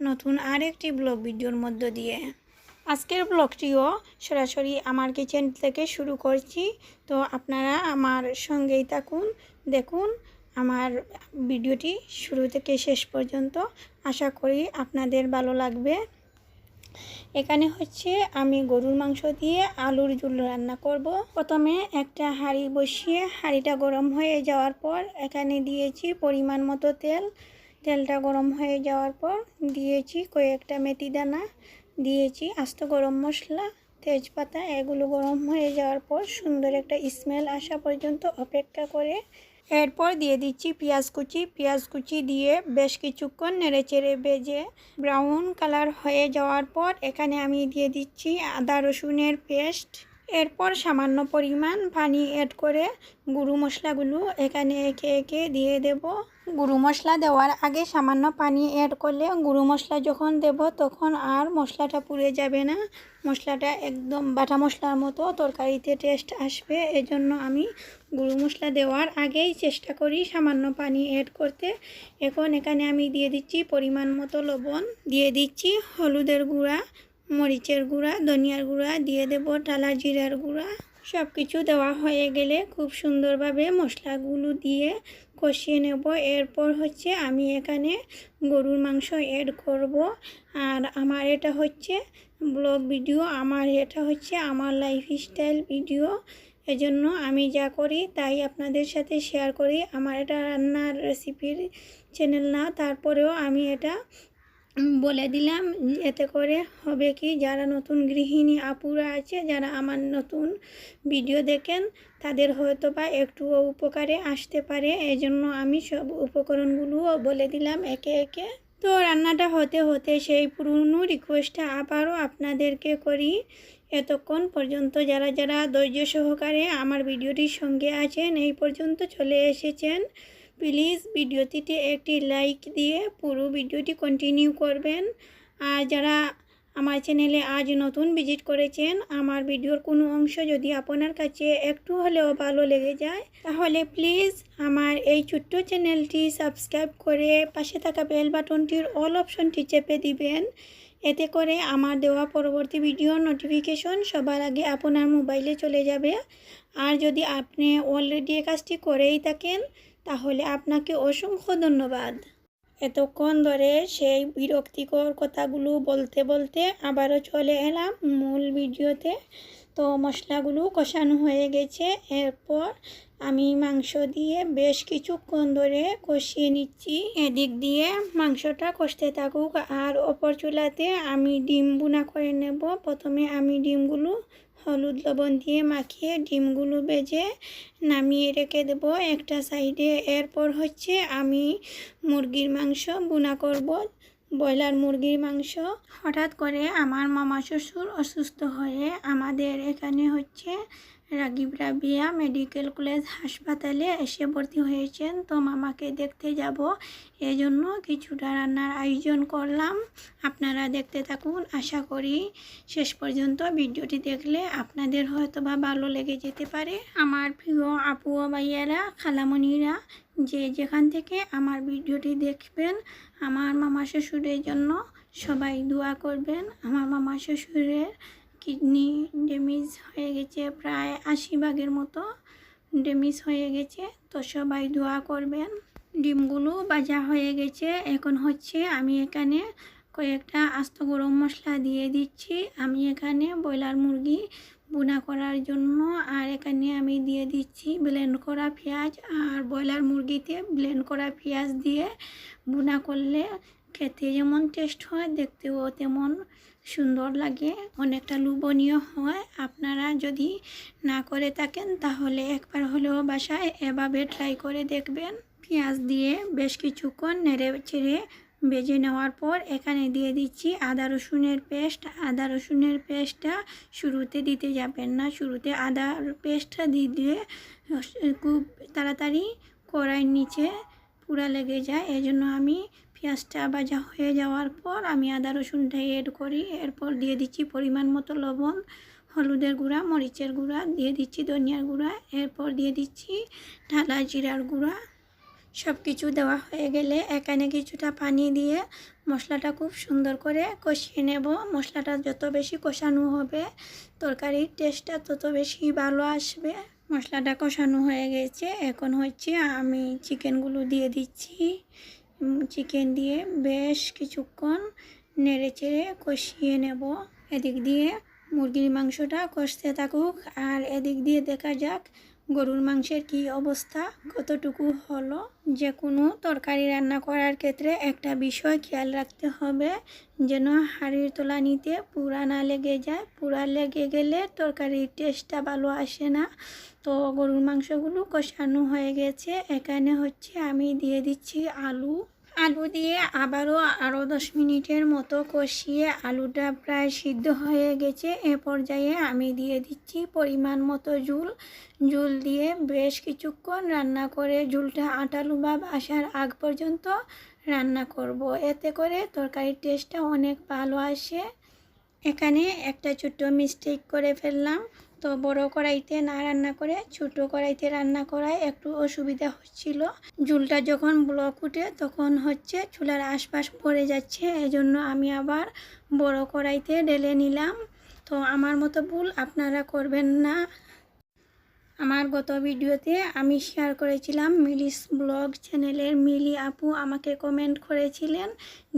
নতুন আরেকটি ব্লগ ভিডিওর মধ্য দিয়ে। আজকের ব্লগটিও সরাসরি আমার কিচেন থেকে শুরু করছি। তো আপনারা আমার সঙ্গেই থাকুন, দেখুন আমার ভিডিওটি শুরু থেকে শেষ পর্যন্ত। আশা করি আপনাদের ভালো লাগবে। এখানে হচ্ছে আমি গরুর মাংস দিয়ে আলুর ঝুল রান্না করব। প্রথমে একটা হাঁড়ি বসিয়ে হাঁড়িটা গরম হয়ে যাওয়ার পর এখানে দিয়েছি পরিমাণ মতো তেল। তেলটা গরম হয়ে যাওয়ার পর দিয়েছি কয়েকটা মেথি দানা, দিয়েছি আস্ত গরম মশলা, তেজপাতা, এগুলো গরম হয়ে যাওয়ার পর সুন্দর একটা স্মেল আসা পর্যন্ত অপেক্ষা করে। এরপর দিয়ে দিচ্ছি পেঁয়াজ কুচি পেঁয়াজ কুচি দিয়ে বেশ কিছুক্ষণ নেড়ে চেড়ে বেজে ব্রাউন কালার হয়ে যাওয়ার পর এখানে আমি দিয়ে দিচ্ছি আদা রসুনের পেস্ট এরপর সামান্য পরিমাণ পানি অ্যাড করে গুঁড়ো মশলাগুলো এখানে একে একে দিয়ে দেব। গুঁড়ো মশলা দেওয়ার আগে সামান্য পানি অ্যাড করলে গুঁড়ো মশলা যখন দেব তখন আর মশলাটা পুড়ে যাবে না। মশলাটা একদম বাটা মশলার মতো তরকারিতে টেস্ট আসবে। এজন্য আমি গুঁড়ো মশলা দেওয়ার আগেই চেষ্টা করি সামান্য পানি অ্যাড করতে। এখন এখানে আমি দিয়ে দিচ্ছি পরিমাণ মতো লবণ। দিয়ে দিচ্ছি হলুদের গুঁড়া, মরিচের গুঁড়া, ধনিয়ার গুঁড়া, দিয়ে দেব টালা জিরার গুঁড়া। সব কিছু দেওয়া হয়ে গেলে খুব সুন্দরভাবে মশলাগুলো দিয়ে কষিয়ে নেব। এরপর হচ্ছে আমি এখানে গরুর মাংস এড করব। আর আমার এটা হচ্ছে ব্লগ ভিডিও আমার এটা হচ্ছে আমার লাইফ স্টাইল ভিডিও এজন্য আমি যা করি তাই আপনাদের সাথে শেয়ার করি। আমার এটা রান্নার রেসিপির চ্যানেল না, তারপরেও আমি এটা বলে দিলাম, এতে করে হবে কি, যারা নতুন গৃহিণী আপুরা আছে, যারা আমার নতুন ভিডিও দেখেন, তাদের হয়তো বা একটু উপকারে আসতে পারে। এই জন্য আমি সব উপকরণগুলোও বলে দিলাম একে একে। তো রান্নাটা হতে হতে সেই পুরনো রিকোয়েস্টটা আবারও আপনাদেরকে করি। এতক্ষণ পর্যন্ত যারা যারা ধৈর্য সহকারে আমার ভিডিওটির সঙ্গে আছেন, এই পর্যন্ত চলে এসেছেন। প্লিজ ভিডিওটিতে একটি লাইক দিয়ে পুরো ভিডিওটি কন্টিনিউ করবেন। আর যারা আমার চ্যানেলে আজ নতুন ভিজিট করেছেন, আমার ভিডিওর কোনো অংশ যদি আপনার কাছে একটু হলেও ভালো লেগে যায়, তাহলে প্লিজ আমার এই ছোট্ট চ্যানেলটি সাবস্ক্রাইব করে পাশে থাকা বেল বাটনটির অল অপশনটি চেপে দিবেন। এতে করে আমার দেওয়া পরবর্তী ভিডিও নোটিফিকেশন সবার আগে আপনার মোবাইলে চলে যাবে। আর যদি আপনি অলরেডি এ কাজটি করেই থাকেন তাহলে আপনাকে অসংখ্য ধন্যবাদ। এতক্ষণ ধরে সেই বিরক্তিকর কথাগুলো বলতে বলতে আবারও চলে এলাম মূল ভিডিওতে। তো মশলাগুলো কষানো হয়ে গেছে। এরপর আমি মাংস দিয়ে বেশ কিছুক্ষণ ধরে কষিয়ে নিচ্ছি। এদিক দিয়ে মাংসটা কষতে থাকুক আর অপর চুলাতে আমি ডিম বুনা করে নেব। প্রথমে আমি ডিমগুলো হলুদ লবণ দিয়ে মাখিয়ে ডিমগুলো বেজে নামিয়ে রেখে দেব একটা সাইডে। এরপর হচ্ছে আমি মুরগির মাংস বুনা করব। ব্রয়লার মুরগির মাংস। হঠাৎ করে আমার মামা শ্বশুর অসুস্থ হয়ে আমাদের এখানে হচ্ছে রাগিব রাবিয়া মেডিকেল কলেজ হাসপাতালে এসে ভর্তি হয়েছেন। তো মামাকে দেখতে যাব। এজন্য কিছুটা রান্নার আয়োজন করলাম। আপনারা দেখতে থাকুন, আশা করি শেষ পর্যন্ত ভিডিওটি দেখলে আপনাদের হয়তো বা ভালো লেগে যেতে পারে। আমার প্রিয় আপু ভাইয়ারা খালামণিরা যে যেখান থেকে আমার ভিডিওটি দেখবেন, আমার মামা শ্বশুরের জন্য সবাই দোয়া করবেন। আমার মামা শ্বশুরের কিডনি ড্যামেজ হয়ে গেছে, প্রায় আশি ভাগের মতো ড্যামেজ হয়ে গেছে। তো সবাই দোয়া করবেন। ডিমগুলো ভাজা হয়ে গেছে। এখন হচ্ছে আমি এখানে কয়েকটা আস্ত গরম মশলা দিয়ে দিচ্ছি। আমি এখানে ব্রয়লার মুরগি বুনা করার জন্য, আর এখানে আমি দিয়ে দিচ্ছি ব্লেন্ড করা পেঁয়াজ। আর ব্রয়লার মুরগিতে ব্লেন্ড করা পেঁয়াজ দিয়ে বুনা করলে খেতে যেমন টেস্ট হয়, দেখতেও তেমন সুন্দর লাগে, অনেকটা লোভনীয় হয়। আপনারা যদি না করে থাকেন, তাহলে একবার হলেও বাসায় এভাবে ট্রাই করে দেখবেন। পেঁয়াজ দিয়ে বেশ কিছুক্ষণ নেড়ে চেড়ে ভেজে নেওয়ার পর এখানে দিয়ে দিচ্ছি আদা রসুনের পেস্ট। আদা রসুনের পেস্টটা শুরুতে দিতে যাবেন না, শুরুতে আদা পেস্টটা দিয়ে দিয়ে খুব তাড়াতাড়ি কড়াইয়ের নিচে পুরা লেগে যায়। এজন্য আমি পেঁয়াজটা ভাজা হয়ে যাওয়ার পর আমি আদা রসুনটা এড করি। এরপর দিয়ে দিচ্ছি পরিমাণ মতো লবণ, হলুদের গুঁড়া, মরিচের গুঁড়া, দিয়ে দিচ্ছি ধনিয়ার গুঁড়া, এরপর দিয়ে দিচ্ছি ঢালা জিরার গুঁড়া। সব কিছু দেওয়া হয়ে গেলে এখানে কিছুটা পানি দিয়ে মশলাটা খুব সুন্দর করে কষিয়ে নেব। মশলাটা যত বেশি কষানো হবে, তরকারির টেস্টটা তত বেশি ভালো আসবে। মশলাটা কষানো হয়ে গেছে। এখন হচ্ছে আমি চিকেনগুলো দিয়ে দিচ্ছি। চিকেন দিয়ে বেশ কিছুক্ষণ নেড়ে চেড়ে কষিয়ে নেব। এদিক দিয়ে মুরগির মাংসটা কষতে থাকুক, আর এদিক দিয়ে দেখা যাক গরুর মাংসের কি অবস্থা? কতটুকু হলো? যে কোনো তরকারি রান্না করার ক্ষেত্রে একটা বিষয় খেয়াল রাখতে হবে, যেন হাড়ির তোলা নিতে পুরা না লেগে যায়। পুরা লেগে গেলে তরকারির টেস্টটা ভালো আসে না। তো গরুর মাংসগুলো কষানো হয়ে গেছে। এখানে হচ্ছে আমি দিয়ে দিচ্ছি আলু। আলু দিয়ে আবারও আরও দশ মিনিটের মতো কষিয়ে আলুটা প্রায় সিদ্ধ হয়ে গেছে। এ পর্যায়ে আমি দিয়ে দিচ্ছি পরিমাণ মতো ঝুল। ঝুল দিয়ে বেশ কিছুক্ষণ রান্না করে ঝুলটা আটালু ভাব আসার আগ পর্যন্ত রান্না করব। এতে করে তরকারির টেস্টটা অনেক ভালো আসে। এখানে একটা ছোট্ট মিস্টেক করে ফেললাম। তো বড় কড়াইতে না রান্না করে, ছোট কড়াইতে রান্না করায় একটু অসুবিধা হচ্ছিল। ঝুলটা যখন ব্লক উঠে তখন হচ্ছে চুলার আশপাশ পড়ে যাচ্ছে, এজন্য আমি আবার বড় কড়াইতে ঢেলে নিলাম। তো আমার মতো ভুল আপনারা করবেন না। আমার গত ভিডিওতে আমি শেয়ার করেছিলাম মিলিস ব্লগ চ্যানেলের মিলি আপু আমাকে কমেন্ট করেছিলেন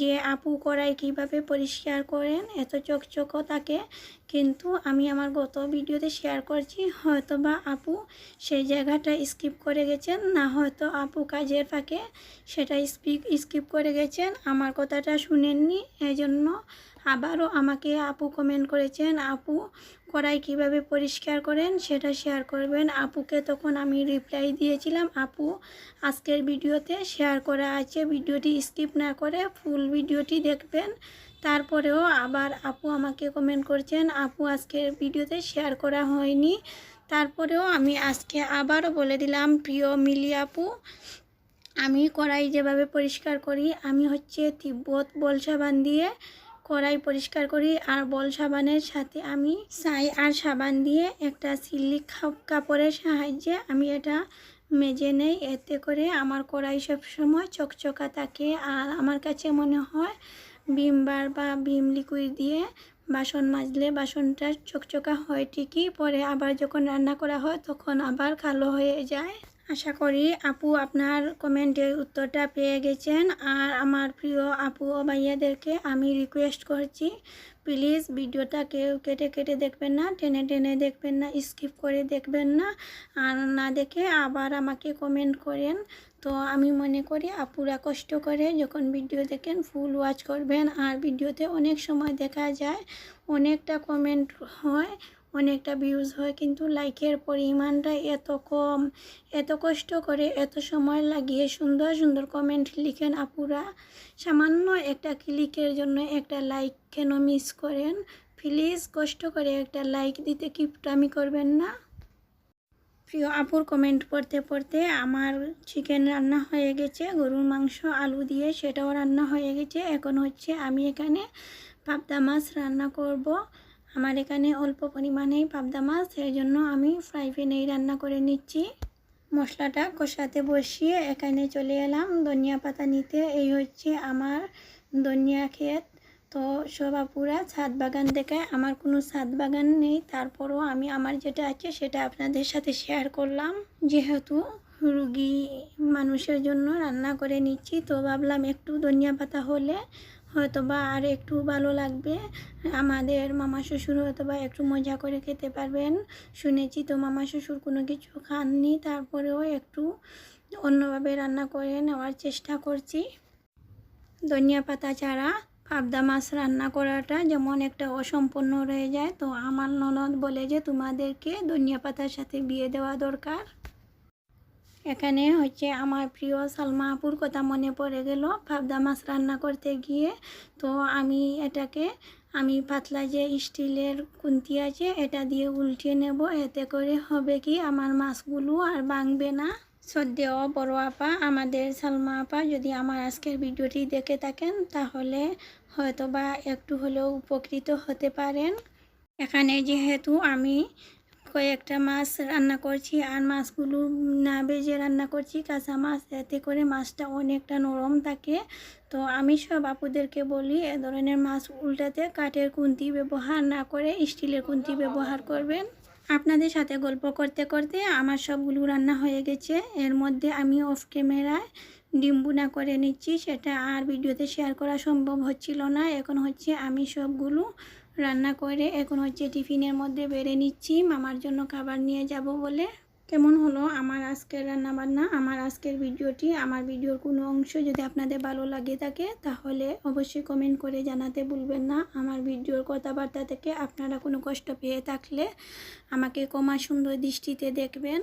যে, আপু, কড়াই কীভাবে পরিষ্কার করেন? এত চকচকও থাকে। কিন্তু আমি আমার গত ভিডিওতে শেয়ার করছি হয়তো বা আপু সেই জায়গাটা স্কিপ করে গেছেন, না হয়তো আপু কাজের ফাঁকে সেটা স্পিক স্কিপ করে গেছেন। আমার কথাটা শুনেননি, এজন্য আবারও আমাকে আপু কমেন্ট করেছেন, আপু, কড়াই কীভাবে পরিষ্কার করেন সেটা শেয়ার করবেন। আপুকে তখন আমি রিপ্লাই দিয়েছিলাম, আপু, আজকের ভিডিওতে শেয়ার করা আছে, ভিডিওটি স্কিপ না করে ফুল ভিডিওটি দেখবেন। তারপরেও আবার আপু আমাকে কমেন্ট করছেন, আপু, আজকের ভিডিওতে শেয়ার করা হয়নি। তারপরেও আমি আজকে আবারও বলে দিলাম, প্রিয় মিলি আপু, আমি কড়াই যেভাবে পরিষ্কার করি, আমি হচ্ছে তিব্বত বল সাবান দিয়ে কড়াই পরিষ্কার করি আর বল সাবানের সাথে আমি ছাই আর সাবান দিয়ে একটা সিল্লি কাপড়ের সাহায্যে আমি এটা মেজে নেই। এতে করে আমার কড়াই সবসময় চকচকা থাকে আর আমার কাছে মনে হয় বিম বার বা বিম লিকুইড দিয়ে বাসন মাজলে বাসনটা চকচকা হয় ঠিকই, পরে আবার যখন রান্না করা হয় তখন আবার কালো হয়ে যায়। আশা করি আপু আপনার কমেন্টের উত্তরটা পেয়ে গেছেন। আর আমার প্রিয় আপু ও ভাইয়াদেরকে আমি রিকোয়েস্ট করছি প্লিজ ভিডিওটা কেউ কেটে কেটে দেখবেন না, টেনে টেনে দেখবেন না স্কিপ করে দেখবেন না, আর না দেখে আবার আমাকে কমেন্ট করেন। তো আমি মনে করি আপুরা কষ্ট করে যখন ভিডিও দেখেন ফুল ওয়াচ করবেন। আর ভিডিওতে অনেক সময় দেখা যায়, অনেকটা কমেন্ট হয়। অনেকটা ভিউজ হয়, কিন্তু লাইকের পরিমাণটা এত কম। এত কষ্ট করে এত সময় লাগিয়ে সুন্দর সুন্দর কমেন্ট লিখেন আপুরা। সামান্য একটা ক্লিকের জন্য একটা লাইক কেন মিস করেন? প্লিজ কষ্ট করে একটা লাইক দিতে কিপটামি করবেন না। প্রিয় আপুর কমেন্ট পড়তে পড়তে আমার চিকেন রান্না হয়ে গেছে, গরুর মাংস, আলু দিয়ে সেটাও রান্না হয়ে গেছে। এখন হচ্ছে আমি এখানে পাবদা মাছ রান্না করব। আমার এখানে অল্প পরিমাণেই পাবদা মাছ, এর জন্য আমি ফ্রাই প্যানেই রান্না করে নিচ্ছি। মশলাটা কষাতে বসিয়ে এখানে চলে এলাম। ধনিয়া পাতা নিতে এই হচ্ছে আমার ধনিয়া ক্ষেত। তো সব আপুরা ছাদ বাগান দেখায় আমার কোনো ছাদ বাগান নেই, তারপরও আমি আমার যেটা আছে সেটা আপনাদের সাথে শেয়ার করলাম। যেহেতু রুগী মানুষের জন্য রান্না করে নিচ্ছি, তো ভাবলাম একটু ধনিয়া পাতা হলে হয়তো বা আর একটু ভালো লাগবে। আমাদের মামা শ্বশুর হয়তো বা একটু মজা করে খেতে পারবেন। শুনেছি তো মামা শ্বশুর কোনো কিছু খাননি, তারপরেও একটু অন্যভাবে রান্না করে নেওয়ার চেষ্টা করছি। ধনিয়া পাতা ছাড়া পাবদা মাছ রান্না করাটা যেমন একটা অসম্পূর্ণ রয়ে যায়, তো আমার ননদ বলে যে তোমাদেরকে ধনিয়া পাতার সাথে বিয়ে দেওয়া দরকার। এখানে হচ্ছে আমার প্রিয় সালমা আপুর কথা মনে পড়ে গেল। পাবদা মাছ রান্না করতে গিয়ে তো আমি এটাকে, আমি পাতলা যে স্টিলের কুন্তি আছে এটা দিয়ে উল্টিয়ে নেব। এতে করে হবে কি আমার মাছগুলো আর ভাঙবে না। শ্রদ্ধেয় বড় আপা, আমাদের সালমা আপা যদি আমার আজকের ভিডিওটি দেখে থাকেন তাহলে হয়তো বা একটু হলেও উপকৃত হতে পারেন। এখানে যেহেতু আমি কয়েকটা মাছ রান্না করছি আর মাছগুলো না ভেজে রান্না করছি, কাঁচা মাছ, এতে করে মাছটা অনেকটা নরম থাকে। তো আমি সব আপুদেরকে বলি, এ ধরনের মাছ উল্টাতে কাঠের কুন্তি ব্যবহার না করে স্টিলের কুন্তি ব্যবহার করবেন। আপনাদের সাথে গল্প করতে করতে আমার সবগুলো রান্না হয়ে গেছে। এর মধ্যে আমি অফ ক্যামেরায় ডিম বুনা করে নিচ্ছি, সেটা আর ভিডিওতে শেয়ার করা সম্ভব হচ্ছিল না। এখন হচ্ছে আমি সবগুলো রান্না করে এখন হচ্ছে টিফিনের মধ্যে বেড়ে নিচ্ছি। মামার জন্য খাবার নিয়ে যাব বলে। কেমন হলো আমার আজকের রান্না বান্না আমার আজকের ভিডিওটি, আমার ভিডিওর কোনো অংশ যদি আপনাদের ভালো লাগে থাকে, তাহলে অবশ্যই কমেন্ট করে জানাতে ভুলবেন না। আমার ভিডিওর কথাবার্তা থেকে আপনারা কোনো কষ্ট পেয়ে থাকলে আমাকে কমা সুন্দর দৃষ্টিতে দেখবেন।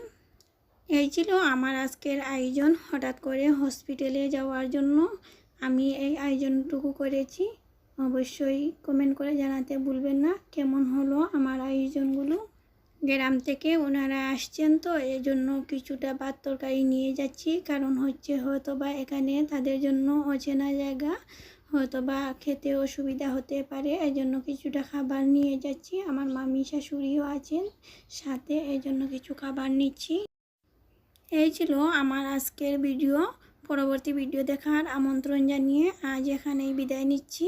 এই ছিল আমার আজকের আয়োজন হঠাৎ করে হসপিটালে যাওয়ার জন্য। আমি এই আয়োজনটুকু করেছি। অবশ্যই কমেন্ট করে জানাতে ভুলবেন না। কেমন হলো আমার আয়োজনগুলো? গ্রাম থেকে ওনারা আসছেন তো এই জন্য কিছুটা ভাত তরকারি নিয়ে যাচ্ছি। কারণ হচ্ছে হয়তো বা এখানে তাদের জন্য অচেনা জায়গা হয়তো বা খেতে অসুবিধা হতে পারে। এই জন্য কিছুটা খাবার নিয়ে যাচ্ছি। আমার মামি শাশুড়িও আছেন সাথে এই জন্য কিছু খাবার নিচ্ছি। এই ছিল আমার আজকের ভিডিও। পরবর্তী ভিডিও দেখার আমন্ত্রণ জানিয়ে আজ এখানেই বিদায় নিচ্ছি।